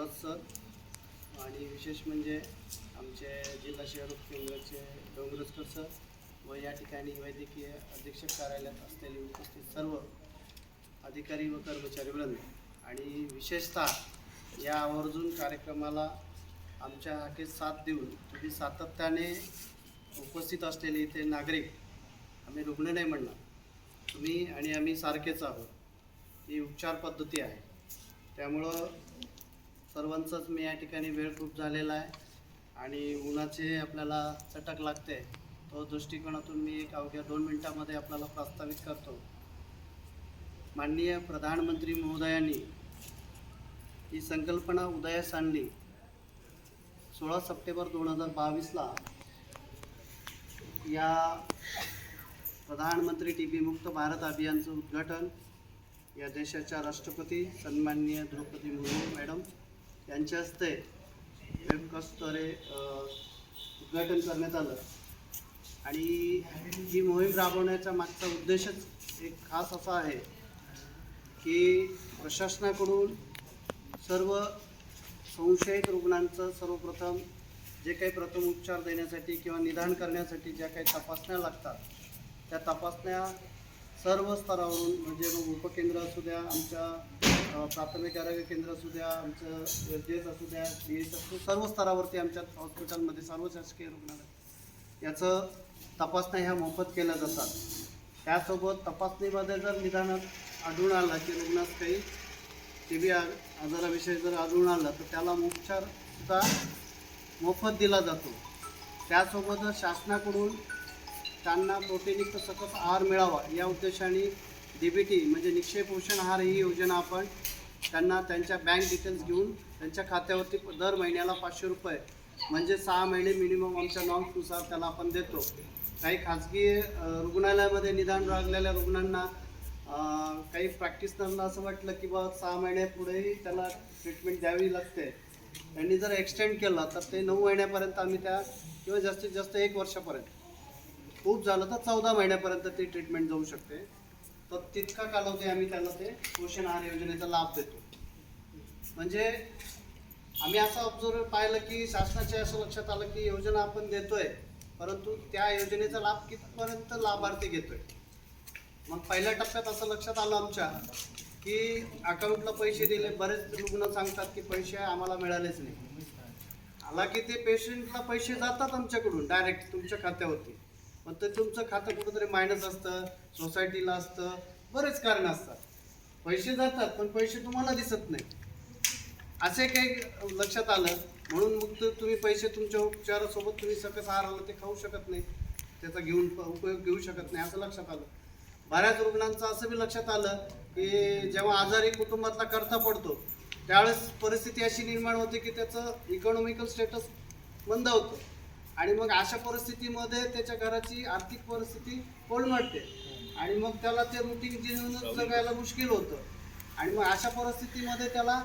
Thorat sir. आणि विशेष म्हणजे आमचे जिल्हा शहरोग केंद्राचे डोंगरजकर सर व या ठिकाणी वैद्यकीय अधीक्षक कार्यालयात असलेले उपस्थित सर्व अधिकारी व कर्मचारी वृंद. आणि विशेषतः या आवर्जून कार्यक्रमाला आमच्या हाके साथ देऊन तुम्ही सातत्याने उपस्थित असलेले इथे नागरिक आम्ही रुग्ण नाही म्हणणार. तुम्ही आणि आम्ही सारखेच आहोत. ही उपचार पद्धती आहे. त्यामुळं सर्वांचाच मी या ठिकाणी वेळ खूप झालेला आहे. आणि उन्हाचे आपल्याला चटक लागते. तो दृष्टिकोनातून मी एक अवघ्या दोन मिनटामध्ये आपल्याला प्रस्तावित करतो. माननीय प्रधानमंत्री महोदयांनी ही संकल्पना उदयास आणली. सोळा सप्टेंबर दोन हजार बावीसला या प्रधानमंत्री टी बी मुक्त भारत अभियानचं उद्घाटन या देशाच्या राष्ट्रपती सन्माननीय द्रौपदी मुर्मू मॅडम यांच्या हस्ते वेबकास्टद्वारे उद्घाटन करण्यात आलं. आणि ही मोहीम राबवण्याचा मागचा उद्देशच एक खास असा आहे की प्रशासनाकडून सर्व संशयित रुग्णांचं सर्वप्रथम जे काही प्रथम उपचार देण्यासाठी किंवा निदान करण्यासाठी ज्या काही तपासण्या लागतात त्या तपासण्या सर्व स्तरावरून म्हणजे मग उपकेंद्र असू द्या आमच्या प्राथमिक आरोग्य केंद्र असू द्या आमचं एस एस असू द्या डी एस असू सर्व स्तरावरती आमच्या हॉस्पिटलमध्ये सर्व शासकीय रुग्णालय. याचं तपासण्या ह्या मोफत केल्या जातात. त्यासोबत तपासणीमध्ये जर निदानात आढळून आलं की रुग्णास काही टी बी आजाराविषयी जर आढळून आलं तर त्याला उपचारसुद्धा मोफत दिला जातो. त्यासोबतच शासनाकडून त्यांना प्रोटीनयुक्त सकस आहार मिळावा या उद्देशाने डी बी टी म्हणजे निक्षय पोषण आहार ही योजना आपण त्यांना त्यांच्या बँक डिटेल्स घेऊन त्यांच्या खात्यावरती दर महिन्याला पाचशे रुपये म्हणजे सहा महिने मिनिमम आमच्या नॉर्म्सनुसार त्याला आपण देतो. काही खाजगी रुग्णालयामध्ये निदान लागलेल्या रुग्णांना काही प्रॅक्टिसनरला असं वाटलं की बा सहा महिन्यापुढेही त्याला ट्रीटमेंट द्यावी लागते. त्यांनी जर एक्सटेंड केलं तर ते नऊ महिन्यापर्यंत आम्ही त्या किंवा जास्तीत जास्त एक वर्षापर्यंत. खूप झालं तर चौदा महिन्यापर्यंत ती ट्रीटमेंट जाऊ शकते. तर तितका कालावधी आम्ही त्यांना ते पोषण आहार योजनेचा लाभ देतो. म्हणजे आम्ही असं ऑब्झर्व पाहिलं की शासनाच्या असं लक्षात आलं की योजना आपण देतोय परंतु त्या योजनेचा लाभ कितपर्यंत लाभार्थी घेतोय? मग पहिल्या टप्प्यात असं लक्षात आलं आमच्या की अकाउंटला पैसे दिले बरेच रुग्ण सांगतात की पैसे आम्हाला मिळालेच नाही. आला की ते पेशंटला पैसे जातात आमच्याकडून डायरेक्ट तुमच्या खात्यावरती. पण ते तुमचं खातं कुठंतरी मायनस असतं सोसायटीला असतं बरेच कारण असतात. पैसे जातात पण पैसे तुम्हाला दिसत नाही. असे काही लक्षात आलं म्हणून मग तुम्ही पैसे तुमच्या उपचारासोबत तुम्ही सकस आहाराला ते खाऊ शकत नाही. त्याचा घेऊन उपयोग घेऊ शकत नाही असं लक्षात आलं. बऱ्याच रुग्णांचं असं बी लक्षात आलं की जेव्हा आजारी कुटुंबातला करता पडतो त्यावेळेस परिस्थिती अशी निर्माण होते की त्याचं इकॉनॉमिकल स्टेटस मंद होतं. आणि मग अशा परिस्थितीमध्ये त्याच्या घराची आर्थिक परिस्थिती कोलमडते. आणि मग त्याला ते रुटीन जीवन जगायला मुश्किल होतं. आणि मग अशा परिस्थितीमध्ये त्याला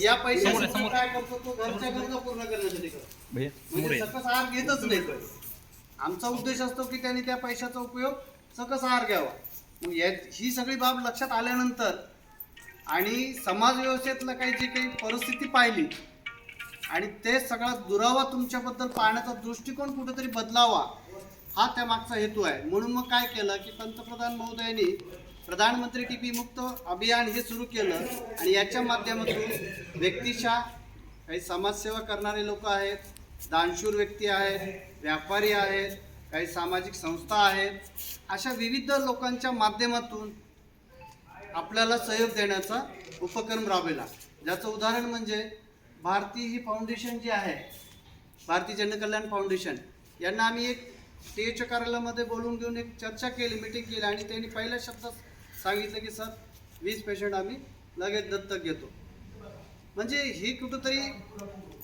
या पैशाचा तो काय करतो तो घरच्या गरजा पूर्ण करण्यासाठी करतो. म्हणजे सकस आहार घेतच नाही तो. आमचा उद्देश असतो की त्यांनी त्या पैशाचा उपयोग सकस आहार घ्यावा. मग या ही सगळी बाब लक्षात आल्यानंतर आणि समाज व्यवस्थेतलं काही जी काही परिस्थिती पाहिली आणि ते सगळा दुरावा तुमच्याबद्दल पाहण्याचा दृष्टिकोन कुठेतरी बदलावा हा त्या मागचा हेतू आहे. म्हणून मग काय केलं की पंतप्रधान महोदयांनी प्रधानमंत्री टी बी मुक्त अभियान हे सुरू केलं आणि याच्या माध्यमातून व्यक्तिशा काही समाजसेवा करणारे लोक आहेत दानशूर व्यक्ती आहेत व्यापारी आहेत काही सामाजिक संस्था आहेत अशा विविध लोकांच्या माध्यमातून आपल्याला सहयोग देण्याचा उपक्रम राबविला. ज्याचं उदाहरण म्हणजे भारती ही फाउंडेशन जी आहे भारतीय जनकल्याण फाउंडेशन यांना आम्ही एक टी कार्यालयामध्ये बोलून घेऊन एक चर्चा केली मिटिंग केली आणि त्यांनी पहिल्या शब्दात सांगितलं की सर वीस पेशंट आम्ही लगेच दत्तक घेतो. म्हणजे ही कुठंतरी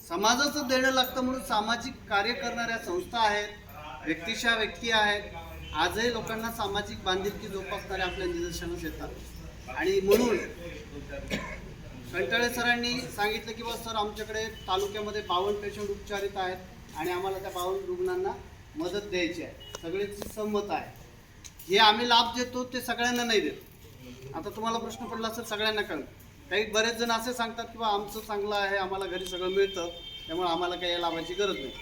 समाजाचं देणं लागतं म्हणून सामाजिक कार्य करणाऱ्या संस्था आहेत व्यक्तिशा व्यक्ती आहेत आजही लोकांना सामाजिक बांधिलकी जोपासणाऱ्या आपल्या निदर्शनास येतात. आणि म्हणून कंटाळे सरांनी सांगितलं की बा सर आमच्याकडे तालुक्यामध्ये बावन्न पेशंट उपचारित आहेत आणि आम्हाला त्या बावन्न रुग्णांना मदत द्यायची आहे. सगळ्यांची संमत आहे. हे आम्ही लाभ देतो ते सगळ्यांना नाही देत. आता तुम्हाला प्रश्न पडला असेल सगळ्यांना कळलं. काही बरेच जण असे सांगतात की बा आमचं चांगलं आहे आम्हाला घरी सगळं मिळतं त्यामुळे आम्हाला काही या लाभाची गरज नाही.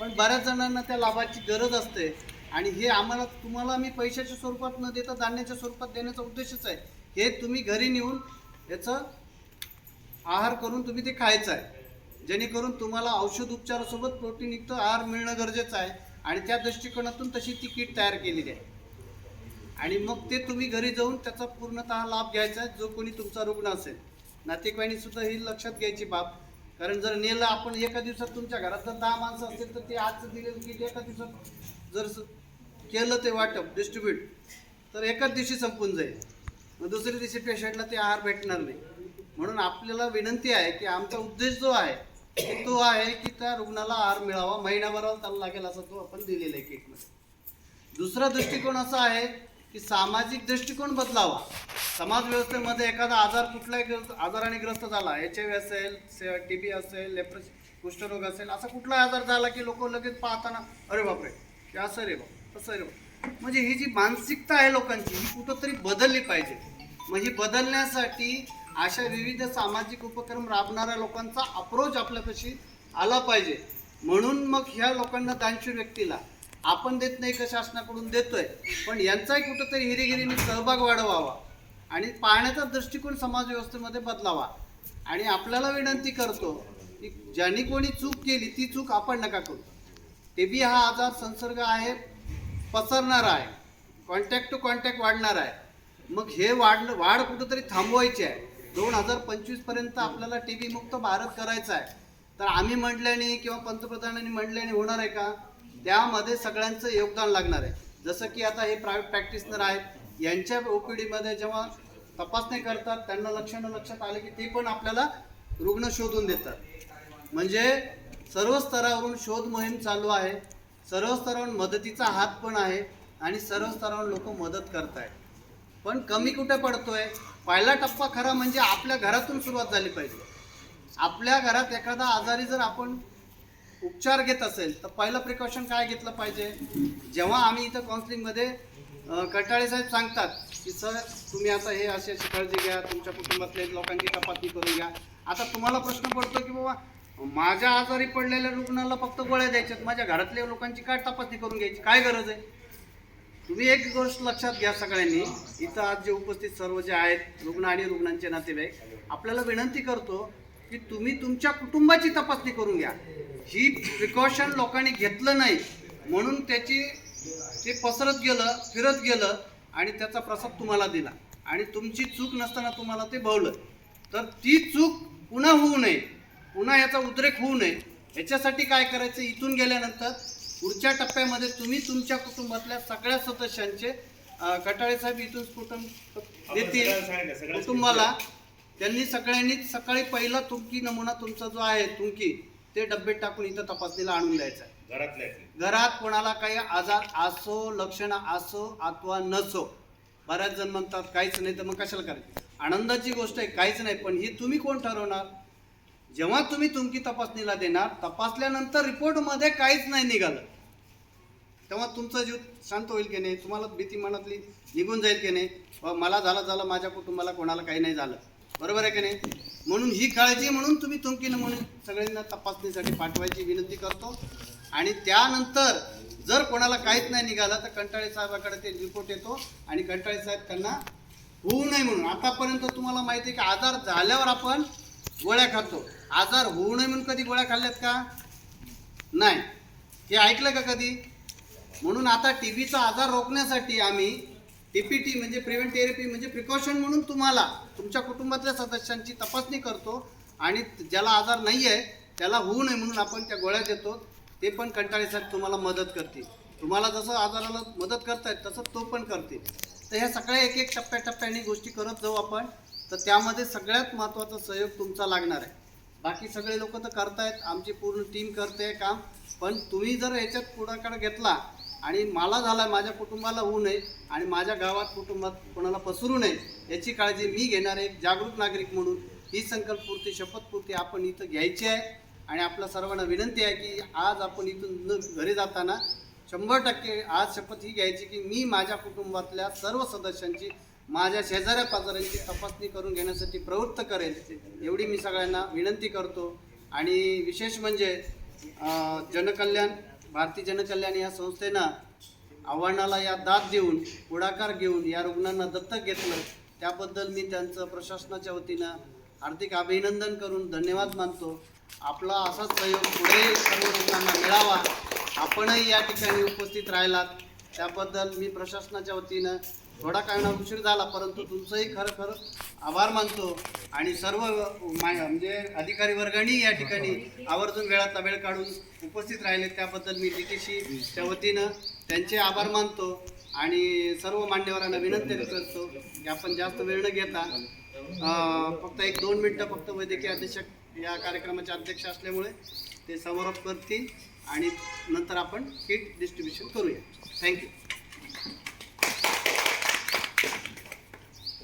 पण बऱ्याच जणांना त्या लाभाची गरज असते आणि हे आम्हाला तुम्हाला मी पैशाच्या स्वरूपात न देता धान्याच्या स्वरूपात देण्याचा उद्देशच आहे. हे तुम्ही घरी नेऊन याचं आहार करून तुम्ही ते खायचं आहे. जेणेकरून तुम्हाला औषध उपचारासोबत प्रोटीनयुक्त आहार मिळणं गरजेचं आहे. आणि त्या दृष्टिकोनातून तशी ती किट तयार केलेली आहे. आणि मग ते तुम्ही घरी जाऊन त्याचा पूर्णतः लाभ घ्यायचा आहे जो कोणी तुमचा रुग्ण असेल. नातेवाईनीसुद्धा ही लक्षात घ्यायची बाब. कारण जर नेलं आपण एका दिवसात तुमच्या घरात जर दहा माणसं असतील तर ते आजचं दिलेलं किट एका दिवसात जर स- केलं ते वाटप डिस्ट्रीब्यूट तर एकाच दिवशी संपून जाईल. मग दुसऱ्या दिवशी पेशंटला ते आहार भेटणार नाही. म्हणून आपल्याला विनंती आहे की आमचा उद्देश जो आहे तो आहे की त्या रुग्णाला आहार मिळावा महिनाभराला त्याला लागेल असा तो आपण दिलेला आहे किटमध्ये दुसरा दृष्टिकोन असा आहे की सामाजिक दृष्टिकोन बदलावा. समाज व्यवस्थेमध्ये एखादा आजार कुठलाही ग्रस्त आजाराने ग्रस्त झाला एच आय व्ही असेल टी बी असेल लेप्रस कुष्ठरोग असेल असा कुठलाही आजार झाला की लोक लगेच पाहताना अरे बापरे की असं रे बाप तसं रे बाबा म्हणजे ही जी मानसिकता आहे लोकांची ही कुठंतरी बदलली पाहिजे. मग ही बदलण्यासाठी अशा विविध सामाजिक उपक्रम राबणाऱ्या लोकांचा अप्रोच आपल्यापाशी आला पाहिजे. म्हणून मग ह्या लोकांना दानशूर व्यक्तीला आपण देत नाही का शासनाकडून देतोय पण यांचाही कुठंतरी हिरेगिरीने सहभाग वाढवावा आणि पाहण्याचा दृष्टिकोन समाजव्यवस्थेमध्ये बदलावा. आणि आपल्याला विनंती करतो की ज्यांनी कोणी चूक केली ती चूक आपण नका करू. टीबी हा आजार संसर्ग आहे पसरणारा आहे कॉन्टॅक्ट टू कॉन्टॅक्ट वाढणार आहे. मग हे वाढ वाढ कुठंतरी थांबवायची आहे. दोन हजार पंचवीसपर्यंत आपल्याला टी व्ही मुक्त भारत करायचा आहे. तर आम्ही म्हटल्याने किंवा पंतप्रधानांनी म्हटल्याने होणार आहे का? त्यामध्ये सगळ्यांचं योगदान लागणार आहे. जसं की आता हे प्रायव्हेट प्रॅक्टिसनर आहेत यांच्या ओ पी डीमध्ये जेव्हा तपासणी करतात त्यांना लक्षणं लक्षात आले की ते पण आपल्याला रुग्ण शोधून देतात. म्हणजे सर्व स्तरावरून शोध मोहीम चालू आहे. सर्व स्तरावरून मदतीचा हात पण आहे आणि सर्व स्तरावरून लोक मदत करत आहेत पण कमी कुठे पडतोय? पहिला टप्पा खरा म्हणजे आपल्या घरातून सुरुवात झाली पाहिजे. आपल्या घरात एखादा आजारी जर आपण उपचार घेत असेल तर पहिलं प्रिकॉशन काय घेतलं पाहिजे? जेव्हा आम्ही इथं काउन्सिलिंगमध्ये कटाळे साहेब सांगतात की सर तुम्ही आता हे अशी अशी काळजी घ्या तुमच्या कुटुंबातल्या लोकांची तपासणी करून घ्या. आता तुम्हाला प्रश्न पडतो की बाबा माझ्या आजारी पडलेल्या रुग्णाला फक्त गोळ्या द्यायच्यात माझ्या घरातल्या लोकांची काय तपासणी करून घ्यायची? काय गरज आहे? तुम्ही एक गोष्ट लक्षात घ्या सगळ्यांनी. इथं आज जे उपस्थित सर्व जे आहेत रुग्ण आणि रुग्णांचे नातेवाईक आपल्याला विनंती करतो की तुम्ही तुमच्या कुटुंबाची तपासणी करून घ्या. ही प्रिकॉशन लोकांनी घेतलं नाही. म्हणून त्याची ते पसरत गेलं फिरत गेलं आणि त्याचा प्रसाद तुम्हाला दिला. आणि तुमची चूक नसताना तुम्हाला ते भवलं तर ती चूक पुन्हा होऊ नये. पुन्हा याचा उद्रेक होऊ नये. याच्यासाठी काय करायचं? इथून गेल्यानंतर पुढच्या टप्प्यामध्ये तुम्ही तुमच्या कुटुंबातल्या सगळ्या सदस्यांचे कटाळे साहेब इथून स्फुटन देतील. कुटुंबाला त्यांनी सगळ्यांनी सकाळी पहिला तुमकी नमुना तुमचा जो आहे तुमकी ते डब्यात टाकून इथं तपासणीला आणून द्यायचा. घरातल्या घरात कोणाला काही आजार असो लक्षण असो अथवा नसो बऱ्याच जण म्हणतात काहीच नाही तर मग कशाला करायचं? आनंदाची गोष्ट आहे काहीच नाही पण ही तुम्ही कोण ठरवणार? जेव्हा तुम्ही तुमकी तपासणीला देणार तपासल्यानंतर रिपोर्टमध्ये काहीच नाही निघालं. तेव्हा तुमचा जीव शांत होईल की नाही? तुम्हाला भीती मनातली निघून जाईल की नाही? मला झालं झालं माझ्या कुटुंबाला कोणाला काही नाही झालं. बरोबर आहे की नाही? म्हणून ही काळजी म्हणून तुम्ही तुमकीनं म्हणून सगळ्यांना तपासणीसाठी पाठवायची विनंती करतो. आणि त्यानंतर जर कोणाला काहीच नाही निघालं तर कंटाळे साहेबाकडे ते रिपोर्ट येतो. आणि कंटाळे साहेब त्यांना होऊ नये म्हणून. आतापर्यंत तुम्हाला माहिती आहे की आजार झाल्यावर आपण गोळ्या खातो. आजार होऊ नये म्हणून कधी गोळ्या खाल्ल्यात का? नाही. हे ऐकलं का कधी? म्हणून आता टी व्हीचा आजार रोखण्यासाठी आम्ही टीपीटी म्हणजे प्रिव्हेंट थेरपी म्हणजे प्रिकॉशन म्हणून तुम्हाला तुमच्या कुटुंबातल्या सदस्यांची तपासणी करतो आणि ज्याला आजार नाही आहे त्याला होऊ नये म्हणून आपण त्या गोळ्या देतो. ते पण कंटाळीसाठी तुम्हाला मदत करतील. तुम्हाला जसं आजाराला मदत करतायत तसं तो पण करतील. तर ह्या सगळ्या एक एक टप्प्याटप्प्याने गोष्टी करत जाऊ आपण. तर त्यामध्ये सगळ्यात महत्त्वाचा सहयोग तुमचा लागणार आहे. बाकी सगळे लोक तर करतायत आमची पूर्ण टीम करते काम. पण तुम्ही जर याच्यात पुढाकार घेतला आणि मला झाला माझ्या कुटुंबाला होऊ नये आणि माझ्या गावात कुटुंबात कोणाला पसरू नये याची काळजी मी घेणार एक जागरूक नागरिक म्हणून ही संकल्पपूर्ती शपथपूर्ती आपण इथं घ्यायची आहे. आणि आपल्या सर्वांना विनंती आहे की आज आपण इथून न- घरी जाताना शंभर टक्के आज शपथ ही घ्यायची की मी माझ्या कुटुंबातल्या सर्व सदस्यांची माझ्या शेजाऱ्या पाजाऱ्यांची तपासणी करून घेण्यासाठी प्रवृत्त करेल एवढी मी सगळ्यांना विनंती करतो. आणि विशेष म्हणजे जनकल्याण भारतीय जनकल्याण या संस्थेनं आव्हानाला या दाद देऊन पुढाकार घेऊन या रुग्णांना दत्तक घेतलं. त्याबद्दल मी त्यांचं प्रशासनाच्या वतीनं हार्दिक अभिनंदन करून धन्यवाद मानतो. आपला असाच सहयोग पुढे सर्व रुग्णांना मिळावा. आपणही या ठिकाणी उपस्थित राहिलात. त्याबद्दल मी प्रशासनाच्या वतीनं थोडा काळ उशीर झाला परंतु तुमचंही खरं खरं आभार मानतो. आणि सर्व म्हणजे अधिकारी वर्गाने या ठिकाणी आवर्जून वेळातला वेळ काढून उपस्थित राहिले. त्याबद्दल मी डी टी वतीनं त्यांचे आभार मानतो आणि सर्व मान्यवरांना विनंती करतो की आपण जास्त वेळ न घेता फक्त एक दोन मिनटं फक्त वैद्यकीय अधीक्षक या कार्यक्रमाचे अध्यक्ष असल्यामुळे ते समारोप करतील आणि नंतर आपण किट डिस्ट्रीब्युशन करूया. थँक्यू.